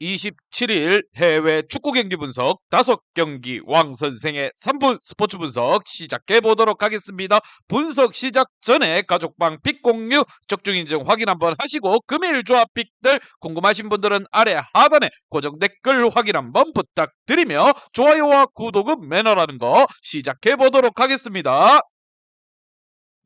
27일 해외 축구 경기 분석 5경기 왕 선생의 3분 스포츠 분석 시작해 보도록 하겠습니다. 분석 시작 전에 가족방 픽 공유 적중 인증 확인 한번 하시고 금일 조합 픽들 궁금하신 분들은 아래 하단에 고정 댓글 확인 한번 부탁드리며 좋아요와 구독은 매너라는 거 시작해 보도록 하겠습니다.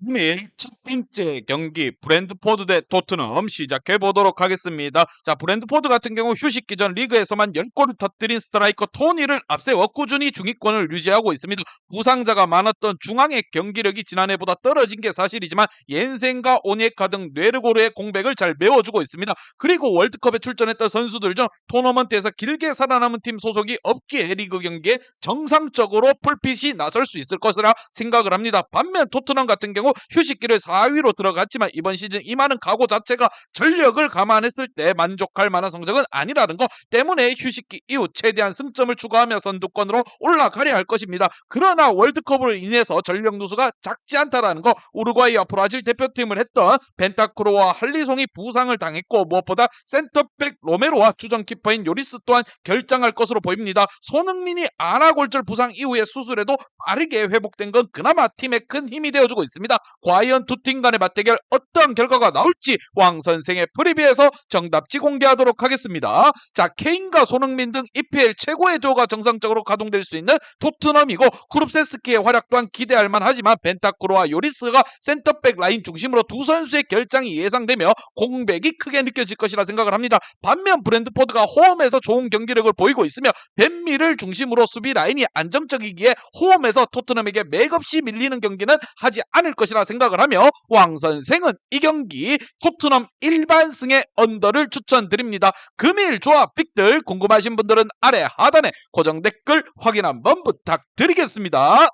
금일 첫 번째 경기 브랜드포드 대 토트넘 시작해 보도록 하겠습니다. 자, 브랜드포드 같은 경우 휴식 기 전 리그에서만 10골을 터뜨린 스트라이커 토니를 앞세워 꾸준히 중위권을 유지하고 있습니다. 부상자가 많았던 중앙의 경기력이 지난해보다 떨어진 게 사실이지만 옌센과 오니에카 등 뇌르고르의 공백을 잘 메워주고 있습니다. 그리고 월드컵에 출전했던 선수들 중 토너먼트에서 길게 살아남은 팀 소속이 없기에 리그 경기에 정상적으로 풀핏이 나설 수 있을 것이라 생각을 합니다. 반면 토트넘 같은 경우 휴식기를 4위로 들어갔지만 이번 시즌 임하는 각오 자체가 전력을 감안했을 때 만족할 만한 성적은 아니라는 것 때문에 휴식기 이후 최대한 승점을 추가하며 선두권으로 올라가려 할 것입니다. 그러나 월드컵으로 인해서 전력 누수가 작지 않다라는 거 우루과이와 브라질 대표팀을 했던 벤타크로와 할리송이 부상을 당했고 무엇보다 센터백 로메로와 주전 키퍼인 요리스 또한 결장할 것으로 보입니다. 손흥민이 아나골절 부상 이후에 수술에도 빠르게 회복된 건 그나마 팀에 큰 힘이 되어주고 있습니다. 과연 두 팀 간의 맞대결 어떤 결과가 나올지 왕 선생의 프리뷰에서 정답지 공개하도록 하겠습니다. 자, 케인과 손흥민 등 EPL 최고의 듀오가 정상적으로 가동될 수 있는 토트넘이고 크룹세스키의 활약 또한 기대할 만하지만 벤타크로와 요리스가 센터백 라인 중심으로 두 선수의 결장이 예상되며 공백이 크게 느껴질 것이라 생각을 합니다. 반면 브랜드포드가 홈에서 좋은 경기력을 보이고 있으며 벤미를 중심으로 수비 라인이 안정적이기에 홈에서 토트넘에게 맥없이 밀리는 경기는 하지 않을 것이 라 생각을 하며 왕 선생은 이 경기 토트넘 일반승의 언더를 추천드립니다. 금일 조합 픽들 궁금하신 분들은 아래 하단에 고정 댓글 확인 한번 부탁드리겠습니다.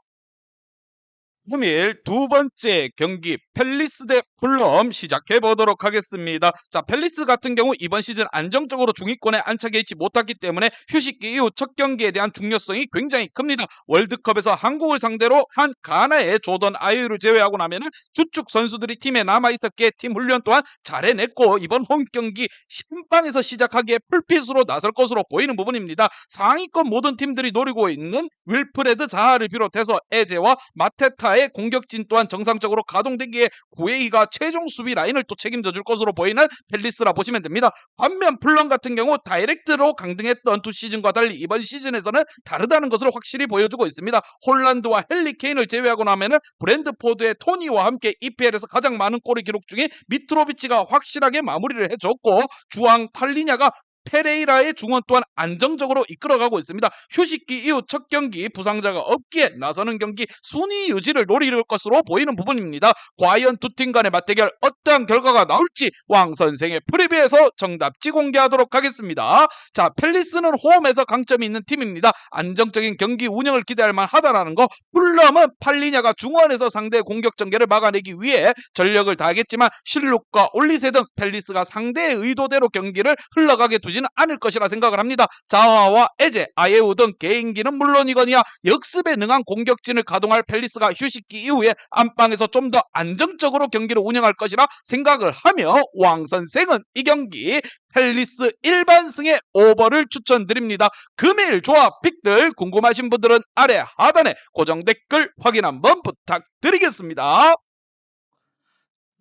금일 두 번째 경기 펠리스 대 풀럼 시작해 보도록 하겠습니다. 자, 펠리스 같은 경우 이번 시즌 안정적으로 중위권에 안착해 있지 못했기 때문에 휴식기 이후 첫 경기에 대한 중요성이 굉장히 큽니다. 월드컵에서 한국을 상대로 한 가나의 조던 아이유를 제외하고 나면은 주축 선수들이 팀에 남아 있었기에 팀 훈련 또한 잘해냈고 이번 홈 경기 신방에서 시작하기에 풀핏으로 나설 것으로 보이는 부분입니다. 상위권 모든 팀들이 노리고 있는 윌프레드 자하를 비롯해서 에제와 마테타의 공격진 또한 정상적으로 가동되기에 구에이가 최종 수비 라인을 또 책임져 줄 것으로 보이는 펠리스라 보시면 됩니다. 반면 플런 같은 경우 다이렉트로 강등했던 두 시즌과 달리 이번 시즌에서는 다르다는 것을 확실히 보여주고 있습니다. 홀란드와 헨리 케인을 제외하고 나면은 브랜드포드의 토니와 함께 EPL에서 가장 많은 골을 기록 중인 미트로비치가 확실하게 마무리를 해줬고 주앙 팔리냐가 페레이라의 중원 또한 안정적으로 이끌어가고 있습니다. 휴식기 이후 첫 경기 부상자가 없기에 나서는 경기 순위 유지를 노릴 것으로 보이는 부분입니다. 과연 두 팀 간의 맞대결 어떠한 결과가 나올지 왕 선생의 프리뷰에서 정답지 공개하도록 하겠습니다. 자, 펠리스는 홈에서 강점이 있는 팀입니다. 안정적인 경기 운영을 기대할 만하다라는 거. 풀럼은 팔리냐가 중원에서 상대의 공격 전개를 막아내기 위해 전력을 다하겠지만 실룩과 올리세 등 펠리스가 상대의 의도대로 경기를 흘러가게 두지 는 않을 것이라 생각을 합니다. 자와와 에제, 아예우 등 개인기는 물론이거니와 역습에 능한 공격진을 가동할 펠리스가 휴식기 이후에 안방에서 좀 더 안정적으로 경기를 운영할 것이라 생각을 하며 왕 선생은 이 경기 펠리스 일반승의 오버를 추천드립니다. 금일 조합 픽들 궁금하신 분들은 아래 하단에 고정 댓글 확인 한번 부탁드리겠습니다.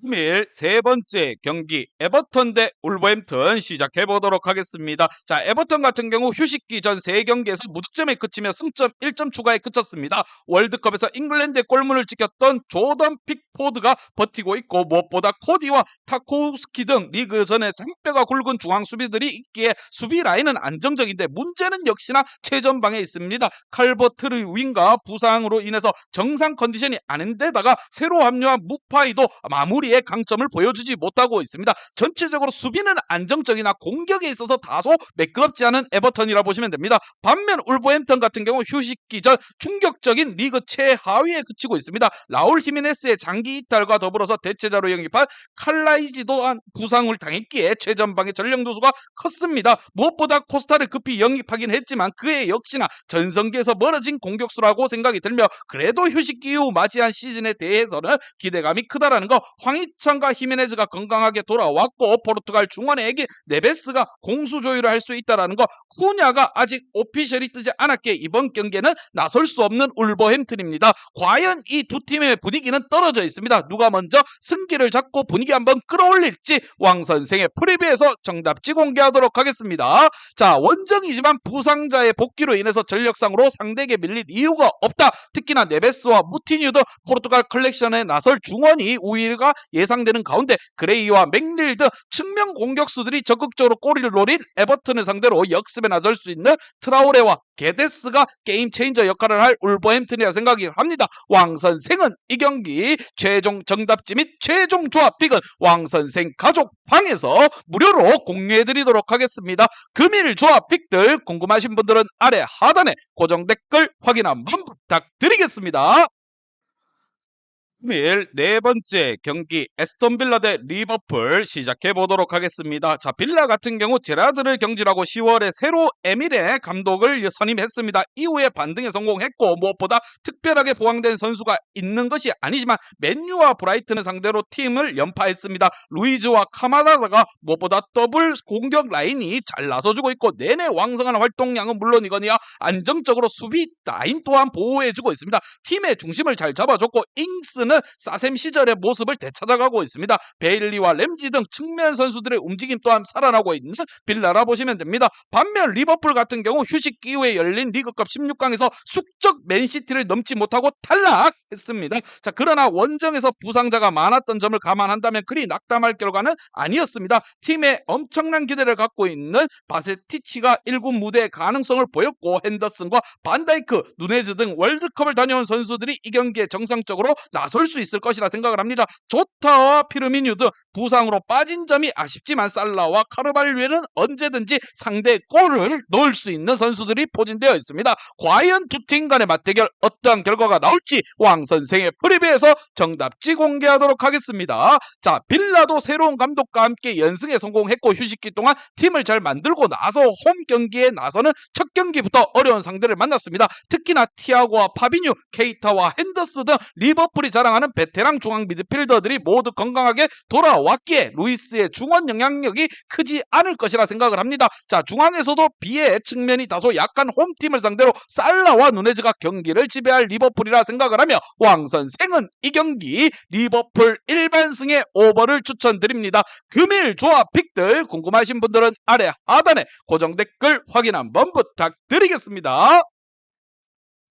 금일 세 번째 경기 에버턴 대 울버햄튼 시작해 보도록 하겠습니다. 자, 에버턴 같은 경우 휴식기 전 세 경기에서 무득점에 그치며 승점 1점 추가에 그쳤습니다. 월드컵에서 잉글랜드의 골문을 지켰던 조던 픽포드가 버티고 있고 무엇보다 코디와 타코우스키 등 리그 전에 장뼈가 굵은 중앙 수비들이 있기에 수비 라인은 안정적인데 문제는 역시나 최전방에 있습니다. 칼버트르 윙가 부상으로 인해서 정상 컨디션이 아닌데다가 새로 합류한 무파이도 마무리 수비의 강점을 보여주지 못하고 있습니다. 전체적으로 수비는 안정적이나 공격에 있어서 다소 매끄럽지 않은 에버턴이라 보시면 됩니다. 반면 울버햄턴 같은 경우 휴식기 전 충격적인 리그 최하위에 그치고 있습니다. 라울 히메네스의 장기 이탈과 더불어서 대체자로 영입한 칼라이지 또한 부상을 당했기에 최전방의 전력 누수가 컸습니다. 무엇보다 코스타를 급히 영입하긴 했지만 그의 역시나 전성기에서 멀어진 공격수라고 생각이 들며 그래도 휴식기 이후 맞이한 시즌에 대해서는 기대감이 크다라는 거 황 희찬과 히메네즈가 건강하게 돌아왔고 포르투갈 애기 네베스가 공수 조율을 할 수 있다라는 거 쿠냐가 아직 오피셜이 뜨지 않았기에 이번 경기에는 나설 수 없는 울버햄튼입니다. 과연 이 두 팀의 분위기는 떨어져 있습니다. 누가 먼저 승기를 잡고 분위기 한번 끌어올릴지 왕 선생의 프리뷰에서 정답지 공개하도록 하겠습니다. 자 원정이지만 부상자의 복귀로 인해서 전력상으로 상대에게 밀릴 이유가 없다. 특히나 네베스와 무티뉴 등 포르투갈 컬렉션에 나설 중원이 우위가 예상되는 가운데 그레이와 맥릴 등 측면 공격수들이 적극적으로 골을 노린 에버튼을 상대로 역습에 나설 수 있는 트라오레와 게데스가 게임 체인저 역할을 할 울버햄튼이라 생각이 합니다. 왕 선생은 이 경기 최종 정답지 및 최종 조합 픽은 왕 선생 가족 방에서 무료로 공유해드리도록 하겠습니다. 금일 조합 픽들 궁금하신 분들은 아래 하단에 고정 댓글 확인 한번 부탁드리겠습니다. 금일 네 번째 경기 에스턴 빌라 대 리버풀 시작해 보도록 하겠습니다. 자, 빌라 같은 경우 제라드를 경질하고 10월에 새로 에밀의 감독을 선임했습니다. 이후에 반등에 성공했고 무엇보다 특별하게 보강된 선수가 있는 것이 아니지만 맨유와 브라이튼을 상대로 팀을 연파했습니다. 루이즈와 카마다가 무엇보다 더블 공격 라인이 잘 나서주고 있고 내내 왕성한 활동량은 물론이거니와 안정적으로 수비 라인 또한 보호해주고 있습니다. 팀의 중심을 잘 잡아줬고 잉스는 사셈 시절의 모습을 되찾아가고 있습니다. 베일리와 램지 등 측면 선수들의 움직임 또한 살아나고 있는 빌라라 보시면 됩니다. 반면 리버풀 같은 경우 휴식 이후에 열린 리그컵 16강에서 숙적 맨시티를 넘지 못하고 탈락했습니다. 자 그러나 원정에서 부상자가 많았던 점을 감안한다면 그리 낙담할 결과는 아니었습니다. 팀에 엄청난 기대를 갖고 있는 바세티치가 1군 무대의 가능성을 보였고 핸더슨과 반다이크, 누네즈 등 월드컵을 다녀온 선수들이 이 경기에 정상적으로 나설 수 있을 것이라 생각을 합니다. 조타와 피르미뉴 등 부상으로 빠진 점이 아쉽지만 살라와 카르발류에는 언제든지 상대 골을 넣을 수 있는 선수들이 포진되어 있습니다. 과연 두 팀 간의 맞대결 어떠한 결과가 나올지 왕 선생의 프리뷰에서 정답지 공개하도록 하겠습니다. 자, 빌라도 새로운 감독과 함께 연승에 성공했고 휴식기 동안 팀을 잘 만들고 나서 홈 경기에 나서는 첫 경기부터 어려운 상대를 만났습니다. 특히나 티아고와 파비뉴, 케이타와 핸더스 등 리버풀이 자랑 하는 베테랑 중앙 미드필더들이 모두 건강하게 돌아왔기에 루이스의 중원 영향력이 크지 않을 것이라 생각을 합니다. 자, 중앙에서도 비의 측면이 다소 약한 홈팀을 상대로 살라와 누네즈가 경기를 지배할 리버풀이라 생각을 하며 왕 선생은 이 경기 리버풀 일반승의 오버를 추천드립니다. 금일 조합 픽들 궁금하신 분들은 아래 하단에 고정 댓글 확인 한번 부탁드리겠습니다.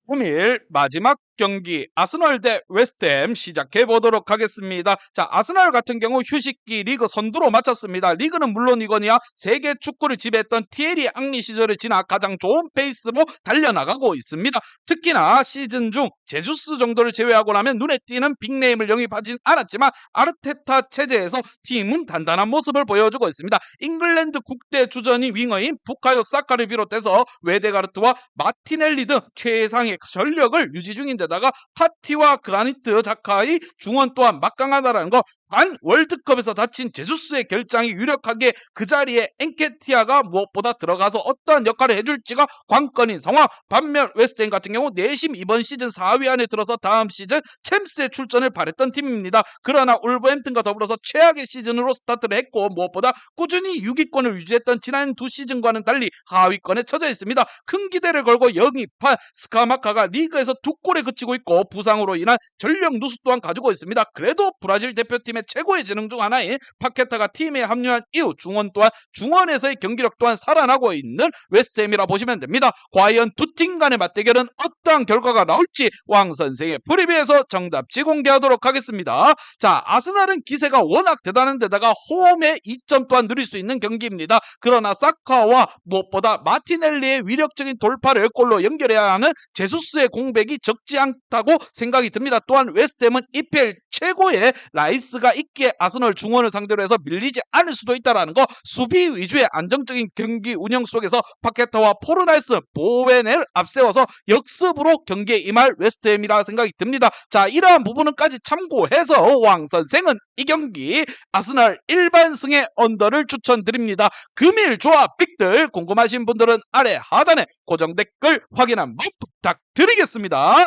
금일 마지막 경기 아스널 대 웨스트햄 시작해 보도록 하겠습니다. 자, 아스널 같은 경우 휴식기 리그 선두로 마쳤습니다. 리그는 물론이거니와 세계 축구를 지배했던 티에리 앙리 시절을 지나 가장 좋은 페이스로 달려나가고 있습니다. 특히나 시즌 중 제주스 정도를 제외하고 나면 눈에 띄는 빅네임을 영입하진 않았지만 아르테타 체제에서 팀은 단단한 모습을 보여주고 있습니다. 잉글랜드 국대 주전인 윙어인 부카요 사카를 비롯해서 웨데가르트와 마티넬리 등 최상의 전력을 유지 중인데 데다가 파티와 그라니트 자카의 중원 또한 막강하다라는 거 반 월드컵에서 다친 제주스의 결장이 유력하게 그 자리에 엔케티아가 무엇보다 들어가서 어떠한 역할을 해줄지가 관건인 상황 반면 웨스트햄 같은 경우 내심 이번 시즌 4위 안에 들어서 다음 시즌 챔스에 출전을 바랬던 팀입니다. 그러나 울버햄튼과 더불어서 최악의 시즌으로 스타트를 했고 무엇보다 꾸준히 6위권을 유지했던 지난 두 시즌과는 달리 하위권에 처져 있습니다. 큰 기대를 걸고 영입한 스카마카가 리그에서 두 골에 그 치고 있고 부상으로 인한 전력 누수 또한 가지고 있습니다. 그래도 브라질 대표팀의 최고의 재능 중 하나인 파케타가 팀에 합류한 이후 중원 또한 중원에서의 경기력 또한 살아나고 있는 웨스트햄이라 보시면 됩니다. 과연 두 팀 간의 맞대결은 어떠한 결과가 나올지 왕 선생의 프리뷰에서 정답지 공개하도록 하겠습니다. 자, 아스날은 기세가 워낙 대단한 데다가 홈에 2점 또한 누릴 수 있는 경기입니다. 그러나 사카와 무엇보다 마티넬리의 위력적인 돌파를 골로 연결해야 하는 제수스의 공백이 적지 않 다고 생각이 듭니다. 또한 웨스트햄은 EPL 최고의 라이스가 있기에 아스널 중원을 상대로 해서 밀리지 않을 수도 있다라는 거 수비 위주의 안정적인 경기 운영 속에서 파케타와 포르나이스, 보웬을 앞세워서 역습으로 경기에 임할 웨스트햄이라 생각이 듭니다. 자 이러한 부분은까지 참고해서 왕 선생은 이 경기 아스널 일반승의 언더를 추천드립니다. 금일 조합 빅들 궁금하신 분들은 아래 하단에 고정 댓글 확인 한 번 부탁드리겠습니다.